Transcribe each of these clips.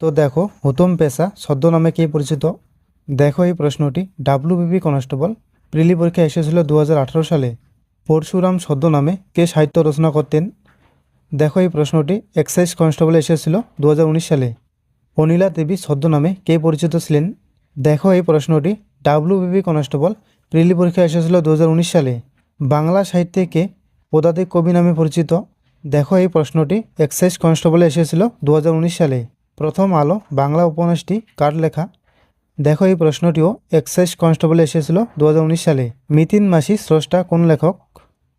তো দেখো, হুতম পেশা ছদ্মনামে কে পরিচিত? দেখো এই প্রশ্নটি। ডাব্লিউবিপি কনস্টেবল, প্রিলি পরীক্ষা এসেছিল দু হাজার আঠেরো সালে। পরশুরাম ছদ্মনামে কে সাহিত্য রচনা করতেন? দেখো এই প্রশ্নটি। এক্সাইজ কনস্টেবল এসেছিল দু হাজার উনিশ সালে। অনিলা দেবী ছদ্মনামে কে পরিচিত ছিলেন? দেখো এই প্রশ্নটি। ডাব্লিউবিপি কনস্টেবল, প্রিলি পরীক্ষা এসেছিল দু হাজার উনিশ সালে। বাংলা সাহিত্যে কে পদাতিক কবি নামে পরিচিত? দেখো এই প্রশ্নটি। এক্সাইজ কনস্টেবলে এসেছিল দু হাজার উনিশ সালে। প্রথম আলো, বাংলা উপন্যাসটি, কার লেখা? দেখো এই প্রশ্নটিও এক্সাইজ কনস্টেবলে এসেছিল দু হাজার উনিশ সালে। মিতিন মাসি, স্রষ্টা, কোন লেখক?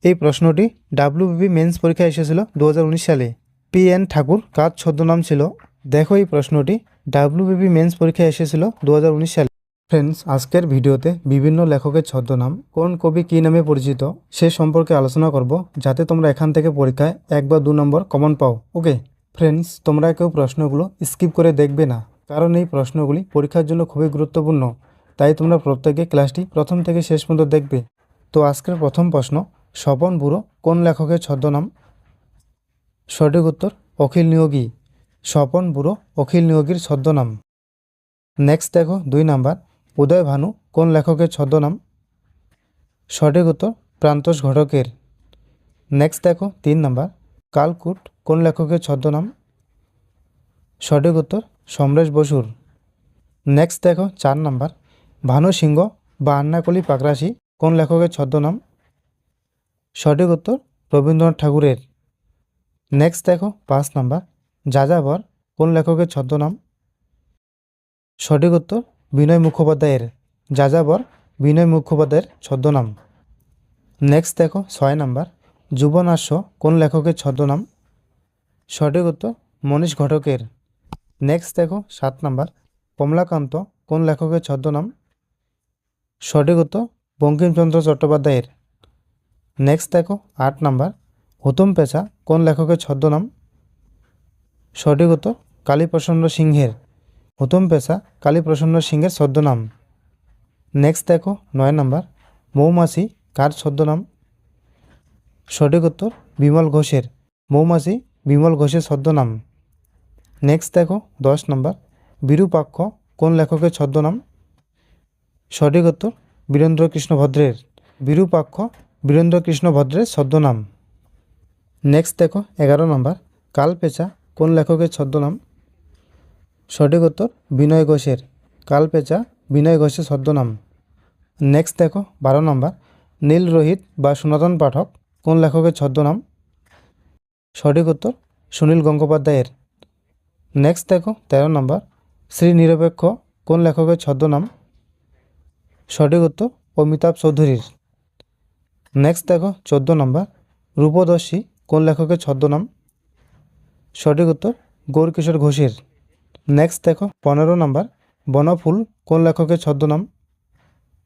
এই প্রশ্নটি ডাব্লিউবিপি মেন্স পরীক্ষায় এসেছিল দু হাজার উনিশ সালে। পি এন ঠাকুর, কার ছদ্মনাম ছিল? দেখো এই প্রশ্নটি, ডাব্লিউবিপি মেন্স পরীক্ষায় এসেছিল দু হাজার উনিশ সালে। ফ্রেন্ডস আজকের ভিডিওতে বিভিন্ন লেখকের ছদ্মনাম, কোন কবি কী নামে পরিচিত, সে সম্পর্কে আলোচনা করব, যাতে তোমরা এখান থেকে পরীক্ষায় এক বা দু নম্বর কমন পাও ওকে ফ্রেন্ডস তোমরা কেউ প্রশ্নগুলো স্কিপ করে দেখবে না, কারণ এই প্রশ্নগুলি পরীক্ষার জন্য খুবই গুরুত্বপূর্ণ। তাই তোমরা প্রত্যেকে ক্লাসটি প্রথম থেকে শেষ পর্যন্ত দেখবে। তো আজকের প্রথম প্রশ্ন, স্বপন বুড়ো কোন লেখকের ছদ্মনাম? সঠিক উত্তর, অখিল নিয়োগী। স্বপন বুড়ো, অখিল নিয়োগীর ছদ্মনাম। নেক্সট দেখো, দুই নাম্বার, উদয় ভানু কোন লেখকের ছদ্মনাম? সঠিক উত্তর, প্রান্তোষ ঘটকের। নেক্সট দেখো, তিন নাম্বার, কালকুট কোন লেখকের ছদ্মনাম? সঠিক উত্তর, সমরেশ বসুর। নেক্সট দেখো, চার নাম্বার। ভানু সিংহ বা আন্নাকলি পাকরাশি, কোন লেখকের ছদ্মনাম? সঠিক উত্তর, রবীন্দ্রনাথ ঠাকুরের। নেক্সট দেখো, পাঁচ নাম্বার। যাযাবর, কোন লেখকের ছদ্মনাম? সঠিক উত্তর, বিনয় মুখোপাধ্যায়ের। যাযাবর, বিনয় মুখোপাধ্যায়ের ছদ্মনাম। নেক্সট দেখো, ছয় নাম্বার। যুবনাশ্য কোন লেখকের ছদ্মনাম? সঠিক উত্তর মনীষ ঘটকের। নেক্সট দেখো, সাত নাম্বার। কমলাকান্ত, কোন লেখকের ছদ্মনাম? সঠিক উত্তর বঙ্কিমচন্দ্র চট্টোপাধ্যায়ের। নেক্সট দেখো, আট নাম্বার। হুতম পেশা কোন লেখকের ছদ্মনাম? সঠিক উত্তর কালীপ্রসন্ন সিংহের। হুতম পেশা কালীপ্রসন্ন সিংহের ছদ্মনাম। নেক্সট দেখো, নয় নাম্বার। মৌমাছি, কার ছদ্মনাম? সঠিক উত্তর বিমল ঘোষের। মৌমাছি বিমল ঘোষের ছদ্মনাম। নেক্সট দেখো, দশ নম্বর বিরূপাক্ষ কোন লেখকের ছদ্মনাম? সঠিক উত্তর বীরেন্দ্র কৃষ্ণ ভদ্রের। বিরূপাক্ষ বীরেন্দ্র কৃষ্ণ ভদ্রের ছদ্মনাম। নেক্সট দেখো, এগারো নম্বর কালপেচা কোন লেখকের ছদ্মনাম? সঠিক উত্তর, বিনয় ঘোষের। কালপেচা বিনয় ঘোষের ছদ্মনাম। নেক্সট দেখো, বারো নম্বর নীল রোহিত বা সনাতন পাঠক, কোন লেখকের ছদ্মনাম? সঠিক উত্তর সুনীল গঙ্গোপাধ্যায়ের। নেক্সট দেখো, তেরো নম্বর। শ্রী নিরপেক্ষ, কোন লেখকের ছদ্মনাম? সঠিক উত্তর অমিতাভ চৌধুরীর। নেক্সট দেখো, চোদ্দ নম্বর। রূপদর্শী, কোন লেখকের ছদ্মনাম? সঠিক উত্তর গৌরকিশোর ঘোষের। নেক্সট দেখো, পনেরো নম্বর। বনফুল, কোন লেখকের ছদ্মনাম?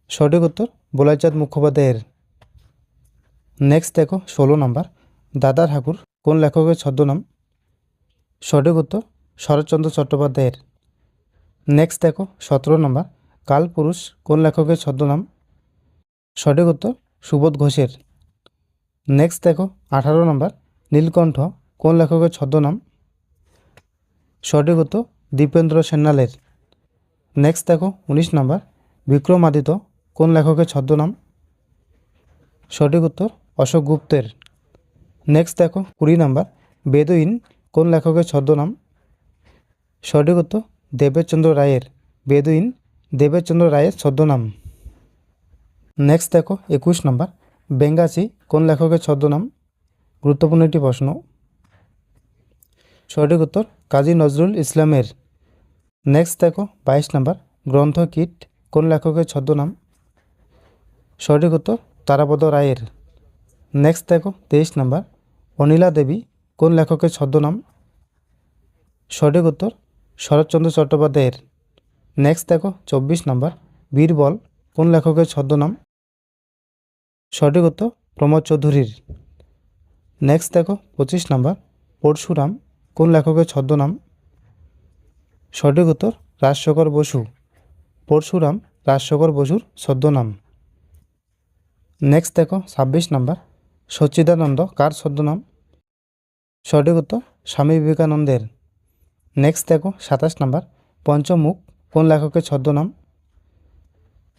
সঠিক উত্তর বোলাইচাঁদ মুখোপাধ্যায়ের। নেক্সট দেখো, ষোলো নম্বর। দাদা ঠাকুর কোন লেখকের ছদ্মনাম? সঠিক উত্তর, শরৎচন্দ্র চট্টোপাধ্যায়ের। নেক্সট দেখো, সতেরো নম্বর। কালপুরুষ কোন লেখকের ছদ্মনাম? সঠিক উত্তর, সুবোধ ঘোষের। নেক্সট দেখো, আঠারো নম্বর। নীলকণ্ঠ, কোন লেখকের ছদ্মনাম? সঠিক উত্তর, দীপেন্দ্র সেন্নালের। নেক্সট দেখো, উনিশ নম্বর। বিক্রমাদিত্য, কোন লেখকের ছদ্মনাম? সঠিক উত্তর, অশোক গুপ্তের। নেক্সট দেখো, কুড়ি নাম্বার। বেদুইন কোন লেখকের ছদ্মনাম? সঠিক উত্তর দেবেশচন্দ্র রায়ের। বেদুইন দেবেশচন্দ্র রায়ের ছদ্মনাম। নেক্সট দেখো, একুশ নাম্বার। বেঙ্গাসি কোন লেখকের ছদ্মনাম? গুরুত্বপূর্ণ একটি প্রশ্ন। সঠিক উত্তর কাজী নজরুল ইসলামের। নেক্সট দেখো, বাইশ নাম্বার। গ্রন্থ কীট কোন লেখকের ছদ্মনাম? সঠিক উত্তর তারাপদ রায়ের। নেক্সট দেখো, তেইশ নম্বর। অনিলা দেবী, কোন লেখকের ছদ্মনাম? সঠিক উত্তর, শরৎচন্দ্র চট্টোপাধ্যায়ের। নেক্সট দেখো, চব্বিশ নম্বর, বীরবল, কোন লেখকের ছদ্মনাম? সঠিক উত্তর, প্রমোদ চৌধুরীর। নেক্সট দেখো, পঁচিশ নম্বর, পরশুরাম, কোন লেখকের ছদ্মনাম? সঠিক উত্তর, রাজশেখর বসু। পরশুরাম, রাজশেখর বসুর ছদ্মনাম। নেক্সট দেখো, ছাব্বিশ নাম্বার সচ্চিদানন্দ, কার ছদ্মনাম? সঠিক উত্তর, স্বামী বিবেকানন্দের। নেক্সট দেখো, সাতাশ নাম্বার, পঞ্চমুখ, কোন লেখকের ছদ্মনাম?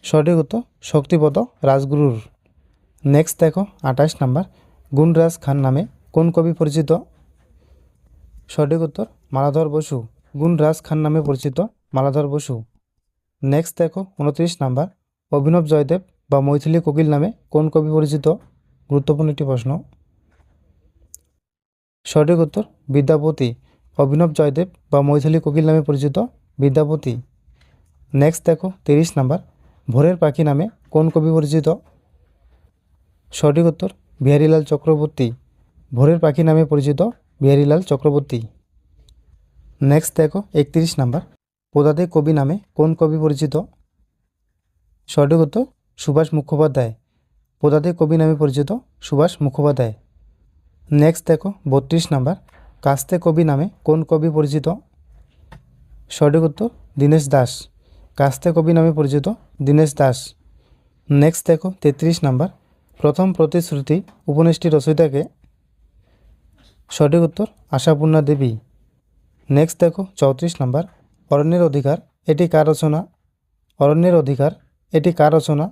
সঠিক উত্তর, শক্তিপদ রাজগুরুর। নেক্সট দেখো, আঠাশ নাম্বার, গুণরাজ খান নামে কোন কবি পরিচিত? সঠিক উত্তর, মালাধর বসু, গুণরাজ খান নামে পরিচিত মালাধর বসু। নেক্সট দেখো, উনত্রিশ নাম্বার, অভিনব জয়দেব বা মৈথিলী কোকিল নামে কোন কবি পরিচিত? গুরুত্বপূর্ণ একটি প্রশ্ন। সঠিক উত্তর, বিদ্যাপতি অভিনব জয়দেব বা মৈথিলী কোকিল নামে পরিচিত বিদ্যাপতি। নেক্সট দেখো, তিরিশ নাম্বার, ভোরের পাখি নামে কোন কবি পরিচিত? সঠিক উত্তর, বিহারীলাল চক্রবর্তী। ভোরের পাখি নামে পরিচিত বিহারীলাল চক্রবর্তী। নেক্সট দেখো, একত্রিশ নাম্বার, পদাতিক কবি নামে কোন কবি পরিচিত? সঠিক উত্তর, সুভাষ মুখোপাধ্যায়। পদাতিক কবি নামে পরিচিত? সুভাষ মুখোপাধ্যায়। নেক্সট দেখো, বত্রিশ নাম্বার। কাস্তে কবি নামে কোন কবি পরিচিত? সঠিক উত্তর, দীনেশ দাস। কাস্তে কবি নামে পরিচিত? দীনেশ দাস। নেক্সট দেখো, তেত্রিশ নাম্বার। প্রথম প্রতিশ্রুতি উপন্যাসটি রচয়িতাকে? সঠিক উত্তর, আশাপূর্ণা দেবী। নেক্সট দেখো, চৌত্রিশ নাম্বার। অরণ্যের অধিকার, এটি কার রচনা? অরণ্যের অধিকার, এটি কার রচনা?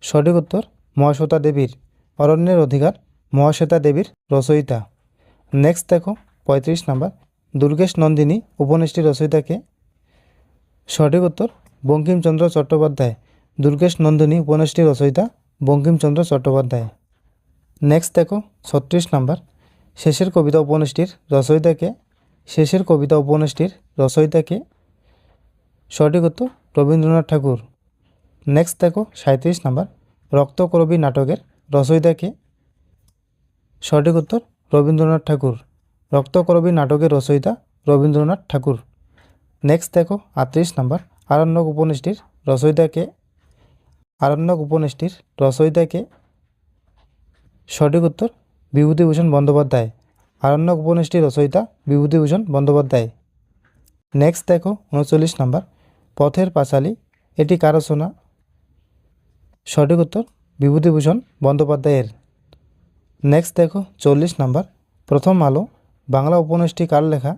সঠিক উত্তর, মহাশ্বেতা দেবীর অরণ্যের অধিকার, মহাশ্বেতা দেবীর রচয়িতা। নেক্সট দেখো, পঁয়ত্রিশ নাম্বার, দুর্গেশ নন্দিনী উপন্যাসটি রচয়িতাকে। সঠিক উত্তর, বঙ্কিমচন্দ্র চট্টোপাধ্যায়, দুর্গেশ নন্দিনী উপন্যাসটি রচয়িতা বঙ্কিমচন্দ্র চট্টোপাধ্যায়। নেক্সট দেখো, ছত্রিশ নাম্বার, শেষের কবিতা উপন্যাসটির রচয়িতাকে। শেষের কবিতা উপন্যাসটির রচয়িতাকে। সঠিক উত্তর, রবীন্দ্রনাথ ঠাকুর। নেক্সট দেখো সাঁত্রিশ নাম্বার। রক্তকরবী নাটকের রচয়িতাকে সঠিক উত্তর, রবীন্দ্রনাথ ঠাকুর। রক্তকরবী নাটকের রচয়িতা রবীন্দ্রনাথ ঠাকুর। নেক্সট দেখো, আটত্রিশ নাম্বার। আরণ্যক উপন্যাসটির রচয়িতাকে আরণ্যক উপন্যাসটির রচয়িতাকে সঠিক উত্তর, বিভূতিভূষণ বন্দ্যোপাধ্যায়। আরণ্যক উপন্যাসটির রচয়িতা বিভূতিভূষণ বন্দ্যোপাধ্যায়। নেক্সট দেখো, উনচল্লিশ নাম্বার। পথের পাঁচালী, এটি কার রচনা? সঠিক উত্তর বিভূতিভূষণ বন্দ্যোপাধ্যায়ের। নেক্সট দেখো, চল্লিশ নাম্বার। প্রথম আলো, বাংলা উপন্যাসটি কার লেখা?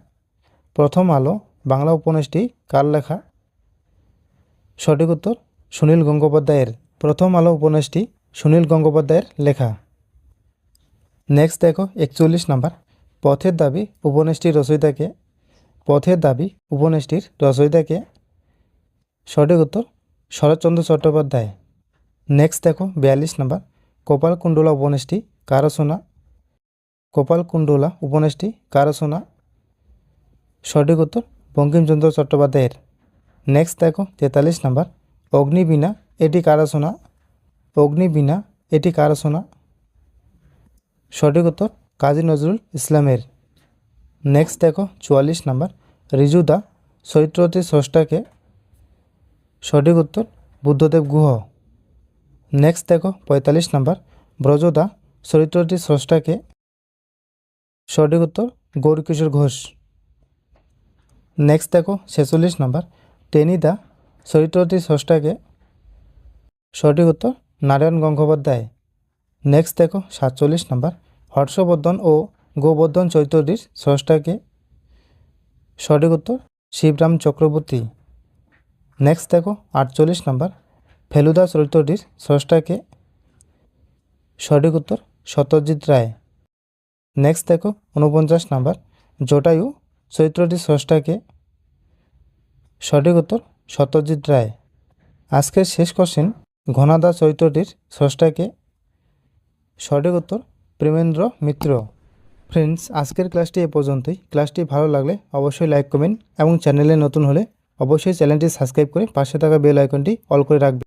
প্রথম আলো, বাংলা উপন্যাসটি কার লেখা? সঠিক উত্তর সুনীল গঙ্গোপাধ্যায়ের। প্রথম আলো উপন্যাসটি সুনীল গঙ্গোপাধ্যায়ের লেখা। নেক্সট দেখো, একচল্লিশ নাম্বার। পথের দাবি উপন্যাসটির রচয়িতাকে? পথের দাবি উপন্যাসটির রচয়িতাকে? সঠিক উত্তর শরৎচন্দ্র চট্টোপাধ্যায়। নেক্সট দেখো, বিয়াল্লিশ নাম্বার। কপালকুণ্ডলা উপন্যাসটি কার রচনা কপালকুণ্ডলা উপন্যাসটি কার রচনা সঠিক উত্তর, বঙ্কিমচন্দ্র চট্টোপাধ্যায়ের। নেক্সট দেখো, তেতাল্লিশ নাম্বার। অগ্নিবীণা, এটি কার রচনা অগ্নিবীণা, এটি কার রচনা সঠিক উত্তর, কাজী নজরুল ইসলামের। নেক্সট দেখো, চুয়াল্লিশ নাম্বার। রিজুদা চরিত্রটি স্রষ্টাকে সঠিক উত্তর, বুদ্ধদেব গুহ। নেক্সট দেখো, পঁয়তাল্লিশ নাম্বার। ব্রজদা, চরিত্রটি স্রষ্টাকে সঠিক উত্তর, গৌরকিশোর ঘোষ। নেক্সট দেখো, ছেচল্লিশ নাম্বার। টেনিদা, চরিত্রটি স্রষ্টাকে সঠিক উত্তর, নারায়ণ গঙ্গোপাধ্যায়। নেক্সট দেখো, সাতচল্লিশ নাম্বার। হর্ষবর্ধন ও গোবর্ধন চরিত্রটির স্রষ্টাকে সঠিক উত্তর, শিবরাম চক্রবর্তী। নেক্সট দেখো, আটচল্লিশ নাম্বার। ফেলুদা চরিত্রটির স্রষ্টাকে সঠিক উত্তর সত্যজিৎ রায়। নেক্সট দেখো উনপঞ্চাশ নাম্বার। জটায়ু চরিত্রটির স্রষ্টাকে সঠিক উত্তর সত্যজিৎ রায়। আজকের শেষ কোশ্চেন ঘনাদা চরিত্রটির স্রষ্টাকে সঠিক উত্তর প্রেমেন্দ্র মিত্র। ফ্রেন্ডস আজকের ক্লাসটি এ পর্যন্তই। ক্লাসটি ভালো লাগলে অবশ্যই লাইক কমেন্ট এবং চ্যানেলে নতুন হলে অবশ্যই চ্যানেলটি সাবস্ক্রাইব করে পাশে থাকা বেল আইকনটি অল করে রাখবেন